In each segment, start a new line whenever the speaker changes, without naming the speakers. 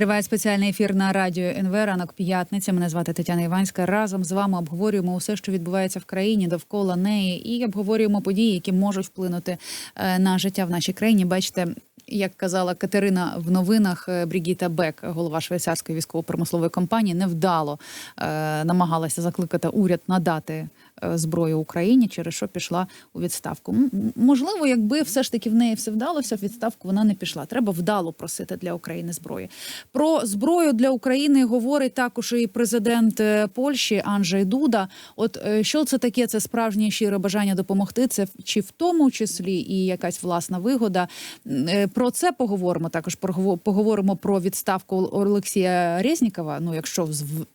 Триває спеціальний ефір на радіо НВ ранок п'ятниця. Мене звати Тетяна Іванська. Разом з вами обговорюємо усе, що відбувається в країні довкола неї, і обговорюємо події, які можуть вплинути е, на життя в нашій країні. Бачите. Як казала Катерина в новинах, е, Брігіта Бек, голова швейцарської військово-промислової компанії, невдало е, намагалася закликати уряд надати зброю Україні, через що пішла у відставку. Можливо, якби все ж таки в неї все вдалося, в відставку вона не пішла. Треба вдало просити для України зброї. Про зброю для України говорить також і президент е, Польщі Анджей Дуда. От е, що це таке? Це справжнє щире бажання допомогти. Це чи в тому числі і якась власна вигода. Е, Про це поговоримо. Також поговоримо про відставку Олексія Резнікова. Ну, якщо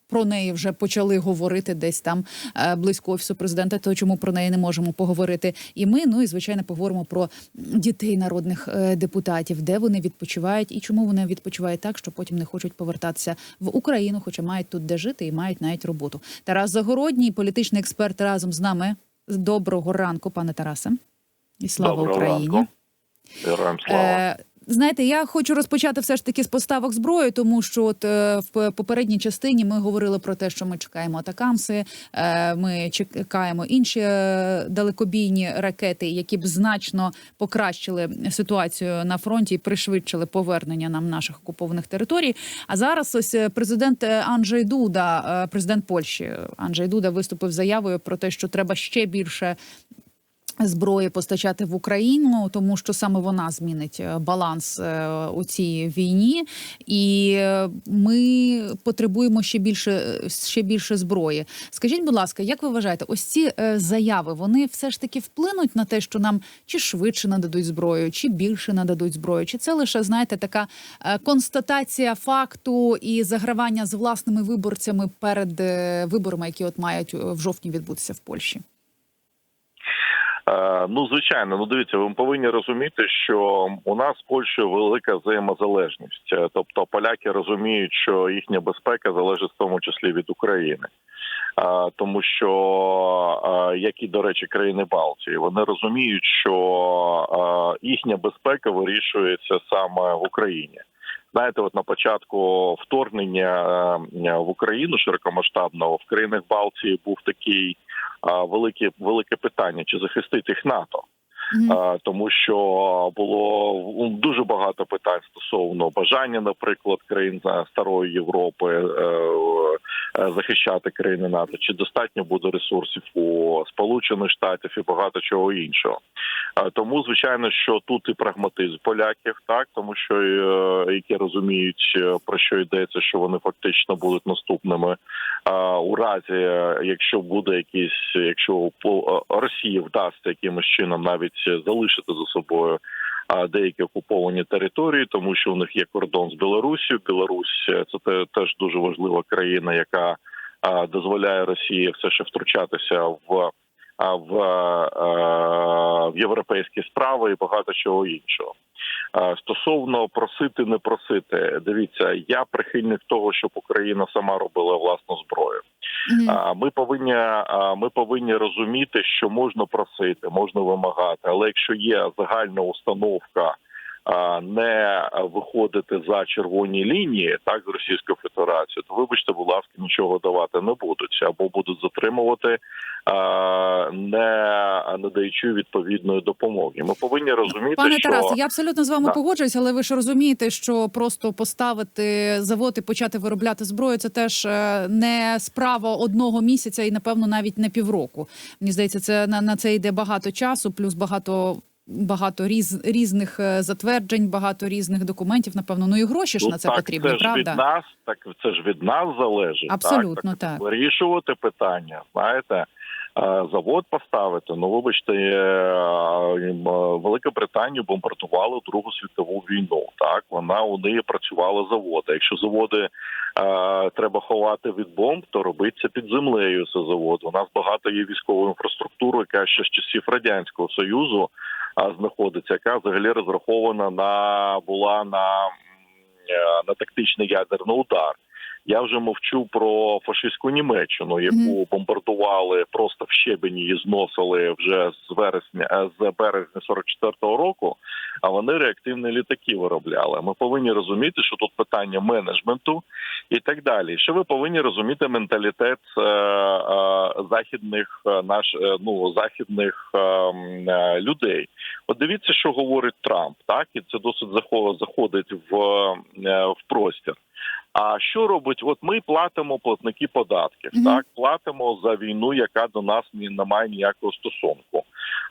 про неї вже почали говорити десь там е, близько офісу президента, то чому про неї не можемо поговорити? І ми, ну і звичайно, поговоримо про дітей народних е, депутатів, де вони відпочивають і чому вони відпочивають так, що потім не хочуть повертатися в Україну, хоча мають тут де жити і мають навіть роботу. Тарас Загородній, політичний експерт, разом з нами. Доброго ранку, пане Тарасе, і слава
Доброго
Україні.
ранку. Героям слава.
Е, Знаєте, я хочу розпочати все ж таки з поставок зброї, тому що от е, в попередній частині ми говорили про те, що ми чекаємо атакамси, е, ми чекаємо інші е, далекобійні ракети, які б значно покращили ситуацію на фронті і пришвидшили повернення нам наших окупованих територій. А зараз ось президент Анджей Дуда, президент Польщі Анджей Дуда виступив заявою про те, що треба ще більше зброї постачати в Україну, тому що саме вона змінить е, баланс е, у цій війні, і е, ми потребуємо ще більше ще більше зброї. Скажіть, будь ласка, як ви вважаєте, ось ці заяви вони все ж таки вплинуть на те, що нам чи швидше нададуть зброю, чи більше нададуть зброю? Чи це лише знаєте така констатація факту і загравання з власними виборцями перед виборами, які от мають в жовтні відбутися в Польщі?
Е, Ну, звичайно, ну дивіться, ви повинні розуміти, що у нас з велика взаємозалежність. Е, Тобто поляки розуміють, що їхня безпека залежить в тому числі від України. Е, Тому що, як і до речі, країни Балтії, вони розуміють, що їхня безпека вирішується саме в Україні. Знаєте, от на початку вторгнення в Україну широкомасштабного в країнах Балтії був такий велике велике питання: чи захистить їх НАТО?
Mm
-hmm. тому що було дуже багато питань стосовно бажання, наприклад, країн старої Європи е, захищати країни НАТО, чи достатньо буде ресурсів у Сполучених Штатів і багато чого іншого. Тому, звичайно, що тут і прагматизм поляків, так? Тому що е, які розуміють е, про що йдеться, що вони фактично будуть наступними. У разі, е, якщо буде якийсь, якщо е, Росії вдасться якимось чином навіть залишити за собою а, деякі окуповані території, тому що у них є кордон з Білорусію. Білорусь це теж дуже важлива країна, яка дозволяє Росії все ще втручатися в. В, е, в європейські справи і багато чого іншого. Стосовно просити, не просити, дивіться, я прихильник того, щоб Україна сама робила власну зброю.
Mm
-hmm. Ми повинні ми повинні розуміти, що можна просити, можна вимагати, але якщо є загальна установка. Не виходити за червоні лінії, так з Російською Федерацією, то вибачте, будь ласка, нічого давати не будуть або будуть затримувати, не надаючи відповідної допомоги. Ми повинні розуміти,
Пане
що
Тарасе, я абсолютно з вами
Да.
погоджуюсь, але ви ж розумієте, що просто поставити завод і почати виробляти зброю це теж е, не справа одного місяця і напевно навіть не півроку. Мені здається, це на, на це йде багато часу, плюс багато. Багато різ, різних е, затверджень, багато різних документів. Напевно, ну і гроші ж
Ну,
на це
так,
потрібні,
це ж
правда?
від нас, так це ж від нас залежить.
Абсолютно,
так,
так.
вирішувати питання. Знаєте, Е, завод поставити. Ну вибачте, е, Велика Британія бомбардувала Другу світову війну. Так вона у неї працювала заводи. Якщо заводи треба ховати від бомб, то робиться під землею. Це завод. У нас багато є військової інфраструктури, яка ще з часів радянського союзу знаходиться, яка взагалі розрахована на була на, е, на тактичний ядерний удар. Я вже мовчу про фашистську Німеччину, яку бомбардували просто в щебені і зносили вже з вересня е, з березня 44-го року. А вони реактивні літаки виробляли. Ми повинні розуміти, що тут питання менеджменту і так далі. Ще ви повинні розуміти менталітет е, е, західних е, наш е, ну західних е, е, людей. От дивіться, що говорить Трамп, так і це досить захо- заходить в, е, в простір. А що робить? От ми платимо платники податків,
Мгм.
так платимо за війну, яка до нас не має ніякого стосунку.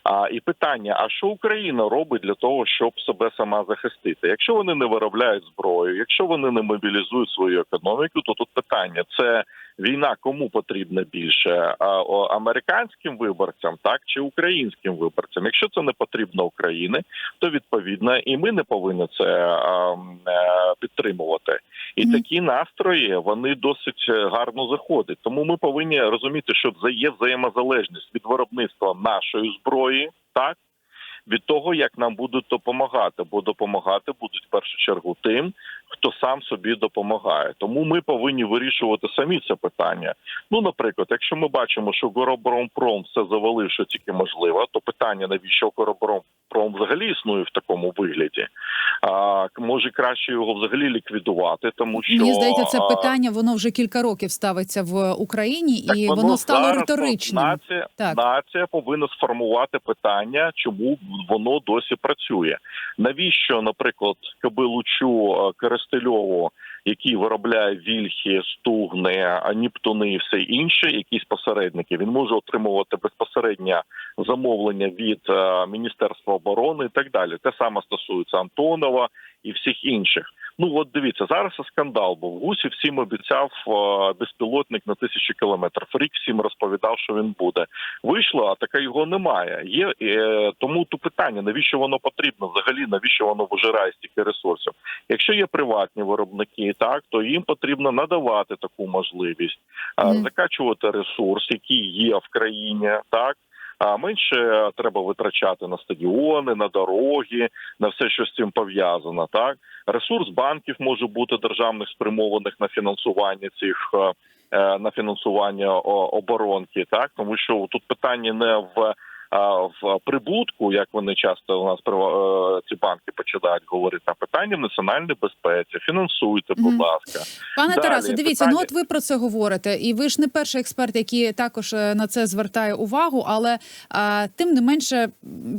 А і питання: а що Україна робить для того, щоб себе сама захистити? Якщо вони не виробляють зброю, якщо вони не мобілізують свою економіку, то тут питання це війна кому потрібна більше американським виборцям, так чи українським виборцям? Якщо це не потрібно Україні, то відповідно і ми не повинні це а, м, е, підтримувати. І такі настрої вони досить е, гарно заходять. Тому ми повинні розуміти, що є взаємозалежність від виробництва нашої зброї, так від того, як нам будуть допомагати, бо допомагати будуть в першу чергу тим, хто сам собі допомагає. Тому ми повинні вирішувати самі це питання. Ну, наприклад, якщо ми бачимо, що Гороборонпром все завалив, що тільки можливо, то питання навіщо Гороборонпром взагалі існує в такому вигляді? А може краще його взагалі ліквідувати, тому що
Мені здається, це питання воно вже кілька років ставиться в Україні,
так
і воно стало
зараз
риторичним.
Нація,
Так.
нація повинна сформувати питання, чому воно досі працює. Навіщо, наприклад, Кабилучу е, Керестельову, який виробляє вільхи, стугни, а, Нептуни і все інше, якісь посередники, він може отримувати безпосереднє замовлення від е, Міністерства оборони і так далі. Те саме стосується Антонова і всіх інших. Ну от дивіться, зараз і скандал був. Гусі всім обіцяв е, безпілотник на тисячу кілометрів. Рік всім розповідав, що він буде. Вийшло, а таке його немає. Є е, тому тут питання: навіщо воно потрібно? Взагалі, навіщо воно вижирає стільки ресурсів? Якщо є приватні виробники, так то їм потрібно надавати таку можливість,
Мгм.
закачувати ресурс, який є в країні, так. А менше треба витрачати на стадіони, на дороги, на все, що з цим пов'язано. Так ресурс банків може бути державних спрямованих на фінансування цих е, е, на фінансування оборонки. Так тому що тут питання не в. В прибутку, як вони часто у нас е, ці банки починають говорити, а питання в національній безпеці. Фінансуйте, будь ласка.
Пане
Далі,
Тарасе, дивіться,
питання-
ну от ви про це говорите, і ви ж не перший експерт, який також е, на це звертає увагу. Але а, тим не менше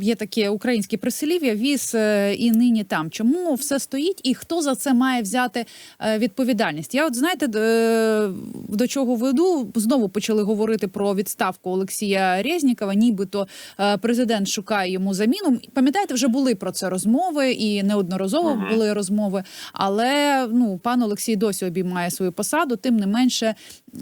є таке українське прислів'я віз е, і нині там. Чому все стоїть, і хто за це має взяти відповідальність? Я от знаєте, до чого веду? Знову почали говорити про відставку Олексія Резнікова, нібито президент шукає йому заміну. Пам'ятаєте, вже були про це розмови, і неодноразово
Мгм.
були розмови. Але ну пан Олексій досі обіймає свою посаду. Тим не менше,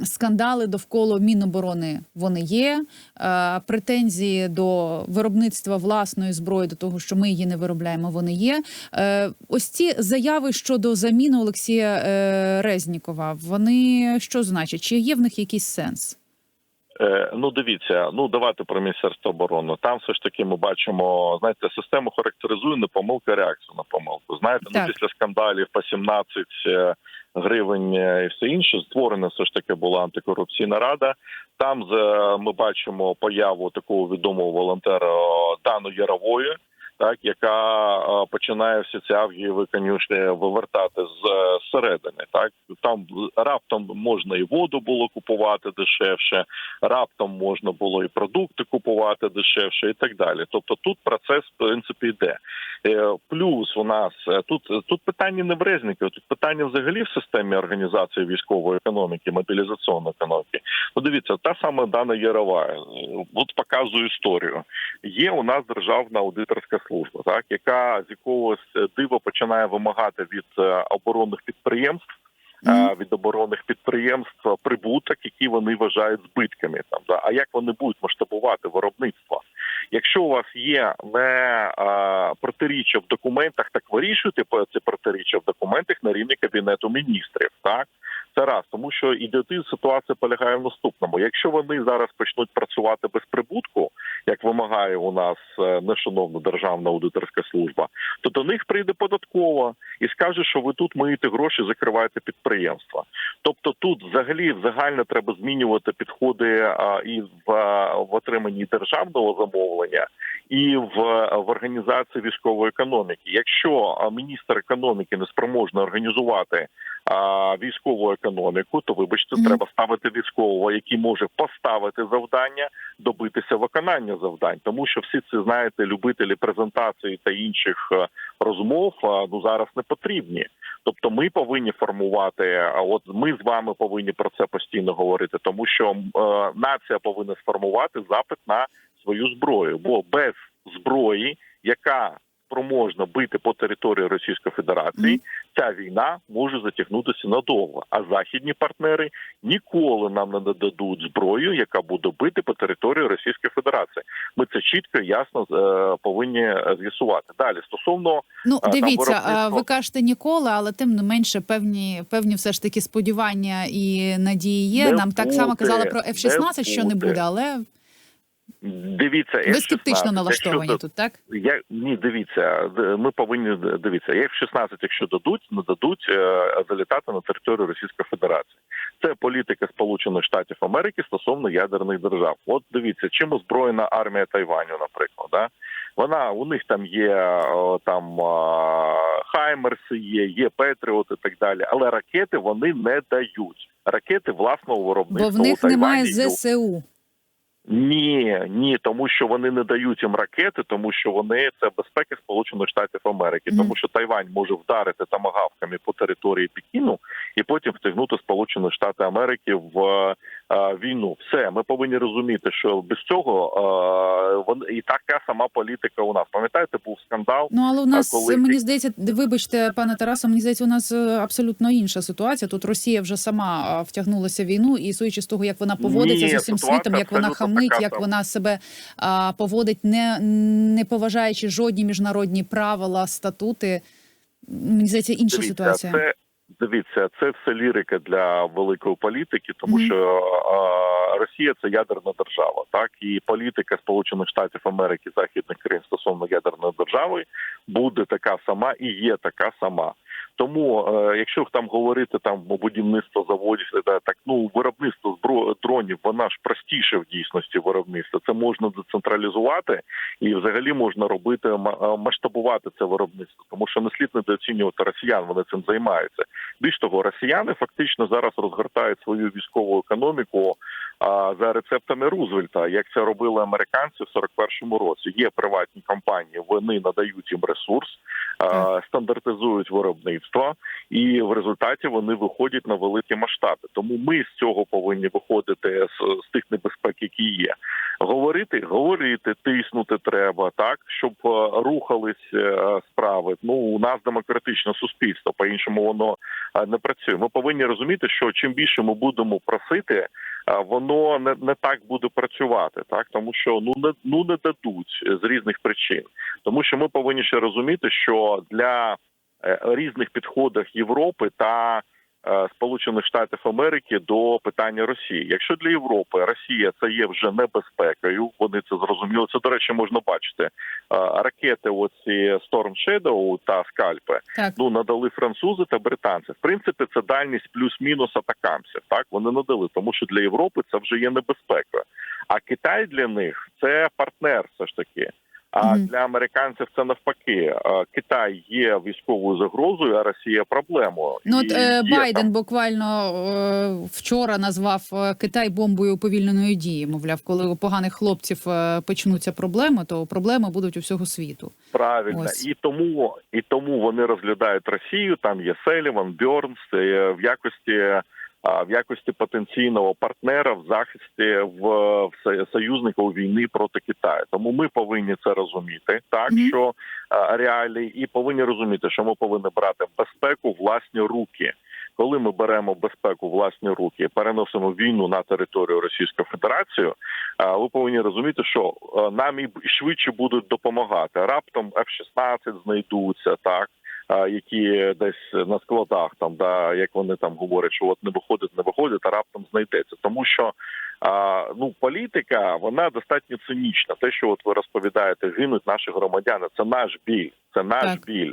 скандали довкола Міноборони вони є. Е, претензії до виробництва власної зброї, до того, що ми її не виробляємо, вони є. Е, ось ці заяви щодо заміни Олексія е, Резнікова. Вони що значать? Чи є в них якийсь сенс?
Е, Ну, дивіться, ну давайте про міністерство оборони. Там все ж таки ми бачимо, знаєте, систему характеризує не помилка, реакцію на помилку. Знаєте,
Так.
ну після скандалів по 17 е, гривень е, і все інше створена все ж таки була антикорупційна рада. Там ми бачимо появу такого відомого волонтера Дану Ярової. Так, яка е, починає всі ці авгієві конюшні вивертати з е, зсередини. Так там раптом можна і воду було купувати дешевше, раптом можна було і продукти купувати дешевше, і так далі. Тобто тут процес в принципі йде. Е, Плюс у нас тут тут питання не в Резнікові, тут питання взагалі в системі організації військової економіки, мобілізаційної економіки. Ну, дивіться, та сама Дана Ярова, от показую історію. Є у нас державна аудиторська служба, так яка з якогось е, дива починає вимагати від е, оборонних підприємств. е, Від оборонних підприємств прибуток, які вони вважають збитками. Там да а як вони будуть масштабувати виробництво? Якщо у вас є не а, протиріччя в документах, так вирішуйте по- ці протиріччя в документах на рівні кабінету міністрів. Так Це раз, тому що ідіотизм ситуація полягає в наступному. Якщо вони зараз почнуть працювати без прибутку, як вимагає у нас е, нешановна державна аудиторська служба, то до них прийде податкова і скаже, що ви тут миєте гроші, закриваєте підприємства. Тобто тут взагалі загально треба змінювати підходи і в, в отриманні державного замовлення, і в, в організації військової економіки. Якщо міністр економіки не спроможний організувати а, військову економіку, то вибачте,
Мгм.
треба ставити військового, який може поставити завдання, добитися виконання завдань, тому що всі ці знаєте, любителі презентації та інших е, розмов а, ну зараз не потрібні. Тобто, ми повинні формувати. А от ми з вами повинні про це постійно говорити, тому що е, нація повинна сформувати запит на свою зброю, бо без зброї, яка спроможна бити по території Російської Федерації, ця війна може затягнутися надовго. А західні партнери ніколи нам не дадуть зброю, яка буде бити по території Російської Федерації. Ми це чітко і ясно е, повинні е, з'ясувати. Далі стосовно
Ну
там
дивіться,
виробництво.
ви кажете ніколи, але тим не менше певні певні все ж таки сподівання і надії є.
Не
Нам так само
буде,
казали про
не
F-16, що не
буде.
буде, але
дивіться,
ви скептично налаштовані
до-
тут, так?
Я ні, дивіться, ми повинні дивіться. F-16, якщо дадуть, не дадуть е, залітати на територію Російської Федерації. Це політика Сполучених Штатів Америки стосовно ядерних держав. От дивіться, чим озброєна армія Тайваню, наприклад, да? Вона у них там є там Хаймерси, є, є Петріот і так далі. Але ракети вони не дають. Ракети власного
Бо в них
у Тайвані
немає. ЗСУ.
Ні, ні, тому що вони не дають їм ракети, тому що вони це безпеки Сполучених Штатів Америки, тому що Тайвань може вдарити тамагавками по території Пекіну і потім втягнути Сполучені Штати Америки в е, війну. Все, ми повинні розуміти, що без цього е, вони і така сама політика у нас. Пам'ятаєте, був скандал.
Ну але у нас
коли
мені здається, вибачте, пане Тарасо, мені здається, у нас е, абсолютно інша ситуація. Тут Росія вже сама втягнулася в війну, і судячи з того, як вона поводиться
Ні,
з усім світом, як вона хамить,
така
як вона себе а, поводить, не, не поважаючи жодні міжнародні правила, статути. Мені здається, інша
Дивіться,
ситуація.
Це дивіться, це все лірика для великої політики, тому що е, Росія це ядерна держава, так і політика Сполучених Штатів Америки західних країн стосовно ядерної держави буде така сама і є така сама. Тому, е, якщо там говорити там будівництво заводів, так, ну виробництво дронів, вона ж простіше в дійсності виробництва. Це можна децентралізувати і взагалі можна робити е, масштабувати це виробництво, тому що не слід недооцінювати росіян. Вони цим займаються. Більш того, росіяни фактично зараз розгортають свою військову економіку за рецептами Рузвельта, як це робили американці в 41-му році. Є приватні компанії, вони надають їм ресурс, стандартизують виробництво, і в результаті вони виходять на великі масштаби. Тому ми з цього повинні виходити з, з тих небезпек, які є. Говорити, говорити, тиснути треба так, щоб е, рухались е, справи. Ну у нас демократичне суспільство, по іншому воно е, не працює. Ми повинні розуміти, що чим більше ми будемо просити, воно не, не так буде працювати, так тому що ну не ну не дадуть з різних причин, тому що ми повинні ще розуміти, що для різних підходах Європи та Сполучених Штатів Америки до питання Росії. Якщо для Європи Росія це є вже небезпекою, вони це зрозуміли. Це до речі, можна бачити. Е, Ракети, оці Storm Shadow та скальпи,
Так.
ну надали французи та британці. В принципі, це дальність плюс-мінус атакамсів. Так вони надали, тому що для Європи це вже є небезпекою. А Китай для них це партнер, все ж таки. А для американців це навпаки. Китай є військовою загрозою, а Росія проблемою.
Ну от е, Байден
там-
буквально е, вчора назвав е, Китай бомбою уповільненої дії. Мовляв, коли у поганих хлопців е, почнуться проблеми, то проблеми будуть у всього світу.
Правильно,
Ось.
і тому і тому вони розглядають Росію. Там є Селіван, Бьорнс е, в якості в якості потенційного партнера в захисті в, в союзника у війни проти Китаю. Тому ми повинні це розуміти, так що реалії, і повинні розуміти, що ми повинні брати безпеку в власні руки. Коли ми беремо безпеку власні руки, переносимо війну на територію Російської Федерації, ви повинні розуміти, що нам і швидше будуть допомагати. Раптом F-16 знайдуться, так які десь на складах, там да як вони там говорять, що от не виходить, не виходить, а раптом знайдеться, тому що. А, ну, політика вона достатньо цинічна. Те, що от ви розповідаєте, гинуть наші громадяни, це наш біль, це наш
Так.
біль.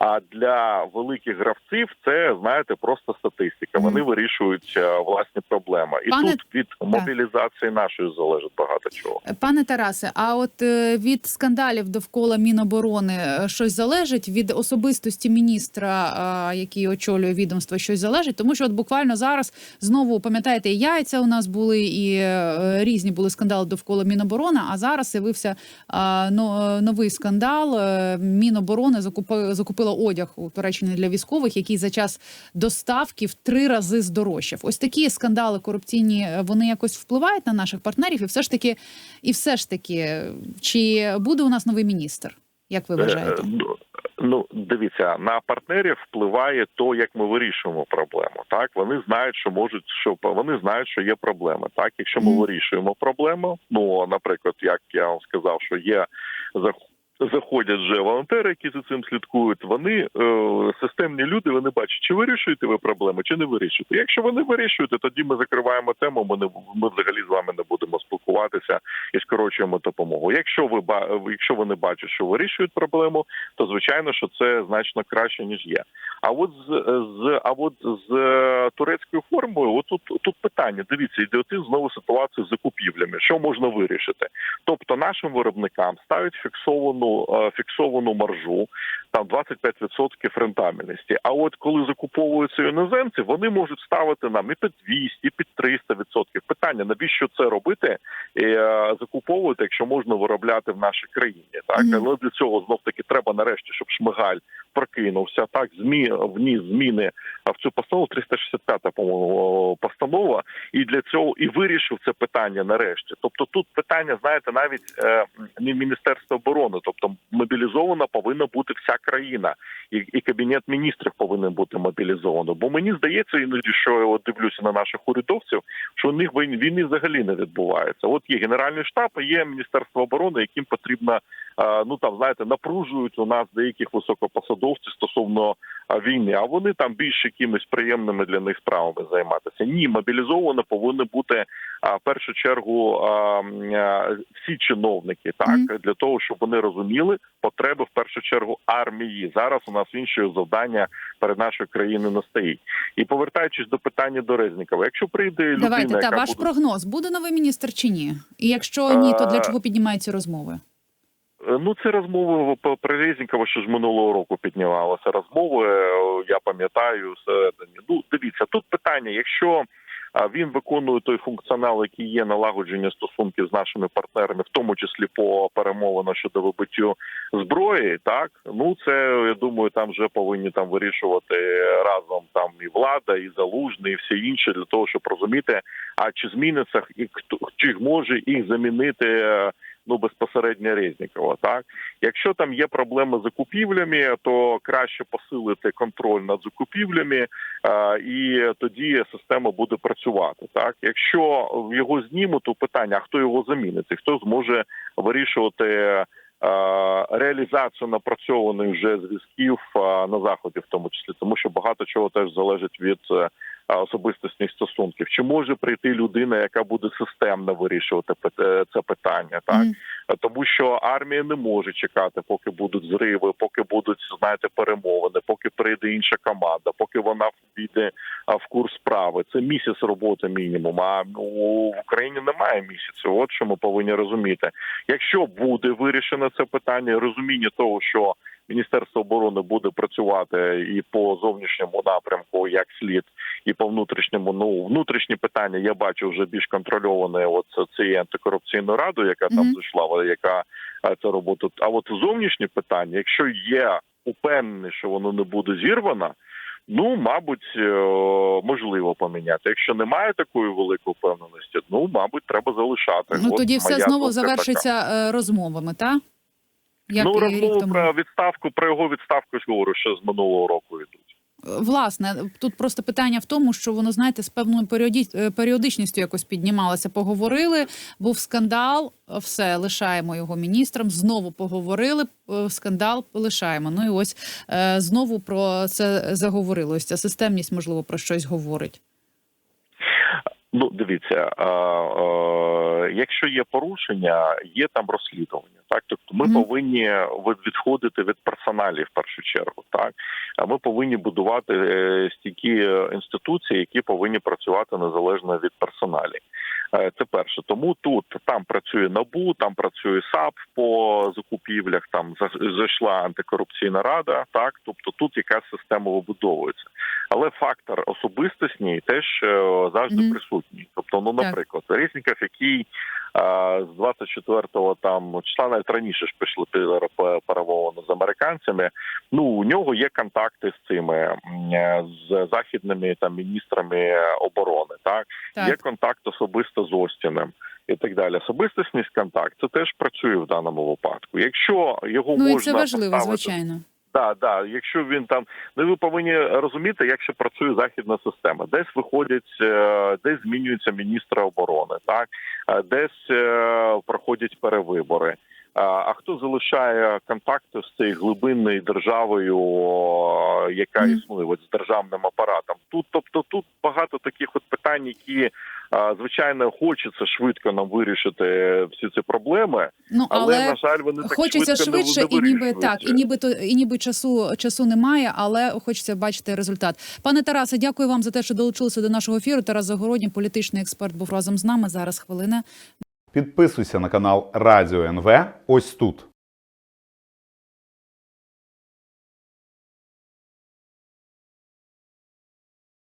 А для великих гравців це знаєте просто статистика. Вони вирішують е, власні проблеми, і
Пане-
тут від мобілізації нашої залежить багато чого.
Пане Тарасе, а от е, від скандалів довкола Міноборони е, щось залежить від особистості міністра, е, який очолює відомство, щось залежить, тому що от буквально зараз знову пам'ятаєте, і яйця у нас були, і е, різні були скандали довкола Міноборони. А зараз з'явився е, но- е, новий скандал. Е, Міноборони закупи, закупила одяг у Туреччині для військових, який за час доставки в три рази здорожчав. Ось такі скандали корупційні е, вони якось впливають на наших партнерів, і все ж таки, і все ж таки, чи буде у нас новий міністр? Як ви вважаєте?
Е, ну, Ну, дивіться, на партнерів впливає то, як ми вирішуємо проблему. Так вони знають, що можуть, що вони знають, що є проблеми. Так, якщо ми
Мгм.
вирішуємо проблему, ну наприклад, як я вам сказав, що є Заходять вже волонтери, які за цим слідкують. Вони е, системні люди. Вони бачать, чи вирішуєте ви проблеми, чи не вирішуєте. Якщо вони вирішуєте, тоді ми закриваємо тему. Ми не ми взагалі з вами не будемо спілкуватися і скорочуємо допомогу. Якщо ви якщо вони бачать, що вирішують проблему, то звичайно, що це значно краще ніж є. А от з, з а от з е, турецькою формою, от тут тут питання. Дивіться, ідіотизм знову ситуацію з закупівлями. Що можна вирішити? Тобто нашим виробникам ставить фіксовану е, фіксовану маржу, там 25% рентабельності. А от коли закуповуються іноземці, вони можуть ставити нам і під 200, і під 300%. Питання навіщо це робити? І, е, закуповувати, якщо можна виробляти в нашій країні, так але для цього знов таки треба нарешті, щоб Шмигаль прокинувся. Так змі вніс зміни а, в цю постанову 365 по-моєму постанова, і для цього і вирішив це питання нарешті. Тобто тут питання, знаєте, навіть е, не Міністерство оборони, тобто мобілізована повинна бути вся країна, і, і кабінет міністрів повинен бути мобілізовано. Бо мені здається, іноді що я от дивлюся на наших урядовців, що у них війни, війни взагалі не відбувається. От є генеральний штаб, а є міністерство оборони, яким потрібно ну там знаєте, напружують у нас деяких високопосадовців стосовно війни. А вони там більш якимись приємними для них справами займатися. Ні, мобілізовано повинні бути в першу чергу всі чиновники, так для того, щоб вони розуміли потреби в першу чергу армії. Зараз у нас іншого завдання перед нашою країною не стоїть. І повертаючись до питання до Резнікова, якщо прийде людина,
Давайте та
яка
ваш
буде...
прогноз буде новий міністр чи ні? І якщо ні, то для
Е,
чого піднімаються розмови?
Е, Ну, це розмови про Резнікова, що ж минулого року піднімалися розмови. е, Я пам'ятаю. Ну, дивіться, тут питання: якщо він виконує той функціонал, який є налагодження стосунків з нашими партнерами, в тому числі по перемовинах щодо вибиттю зброї, так ну це я думаю, там вже повинні там вирішувати разом там і влада, і залужний, і все інше для того, щоб розуміти, а чи зміниться і хто чи може їх замінити. Ну, безпосередньо Резнікова, так якщо там є проблеми з закупівлями, то краще посилити контроль над закупівлями, е, і тоді система буде працювати. Так, якщо його знімуть, то питання: а хто його замінить? І хто зможе вирішувати е, реалізацію напрацьованих вже зв'язків е, на заході, в тому числі, тому що багато чого теж залежить від особистісних стосунків. Чи може прийти людина, яка буде системно вирішувати е, це питання? Так
Мгм.
тому що армія не може чекати, поки будуть зриви, поки будуть знаєте перемовини, поки прийде інша команда, поки вона війде в курс справи. Це місяць роботи мінімум. А ну, в Україні немає місяця. От що ми повинні розуміти. Якщо буде вирішено це питання, розуміння того, що Міністерство оборони буде працювати і по зовнішньому напрямку як слід, і по внутрішньому. Ну внутрішні питання я бачу вже більш контрольоване. От цією антикорупційною радою, яка там
Мгм.
зайшла, яка це роботу. А от зовнішні питання, якщо є упевнений, що воно не буде зірвано. Ну, мабуть, е, можливо поміняти. Якщо немає такої великої впевненості, ну мабуть, треба залишати.
Ну
От
тоді все знову
така.
завершиться е, розмовами, та? Як
ну
тому.
про відставку, про його відставку ж говорю, що з минулого року йдуть.
Власне, тут просто питання в тому, що воно знаєте з певною е, періодичністю якось піднімалося. Поговорили, був скандал, все лишаємо його міністром. Знову поговорили. е, Скандал лишаємо. Ну і ось е, знову про це заговорилось. Ця системність, можливо, про щось говорить.
Ну, дивіться, а, а, якщо є порушення, є там розслідування. Так, тобто ми
mm.
повинні від- відходити від персоналів в першу чергу. Так, а ми повинні будувати е, стійкі е, інституції, які повинні працювати незалежно від персоналів. Е, Це перше. Тому тут там працює набу, там працює САП по закупівлях. Там зайшла антикорупційна рада. Так, тобто тут якась система вибудовується. Але фактор особистості теж е, завжди
Мгм.
присутній. Тобто, ну, наприклад, Резніков, який е, з 24-го там числа навіть раніше ж пішли пере- перемовини з американцями. Ну у нього є контакти з цими з західними там міністрами оборони. Так,
Так.
є контакт особисто з Остіним. І так далі, особистісність контакт це теж працює в даному випадку. Якщо його
Ну і це важливо,
поставити
звичайно.
Да, да. Якщо він там, ну ви повинні розуміти, як ще працює західна система. Десь виходять, е, десь змінюються міністри оборони, так Е, десь е, проходять перевибори. А хто залишає контакти з цією глибинною державою, яка існує от, з державним апаратом? Тут, тобто, тут багато таких от питань, які звичайно хочеться швидко нам вирішити всі ці проблеми,
Ну
але,
але,
на жаль, вони так
хочеться
швидко
швидше,
не
і ніби так, і ніби то і ніби часу часу немає, але хочеться бачити результат. Пане Тарасе, дякую вам за те, що долучилися до нашого ефіру. Тарас Загородній, політичний експерт, був разом з нами. Зараз хвилина.
Підписуйся на канал Радіо НВ ось тут.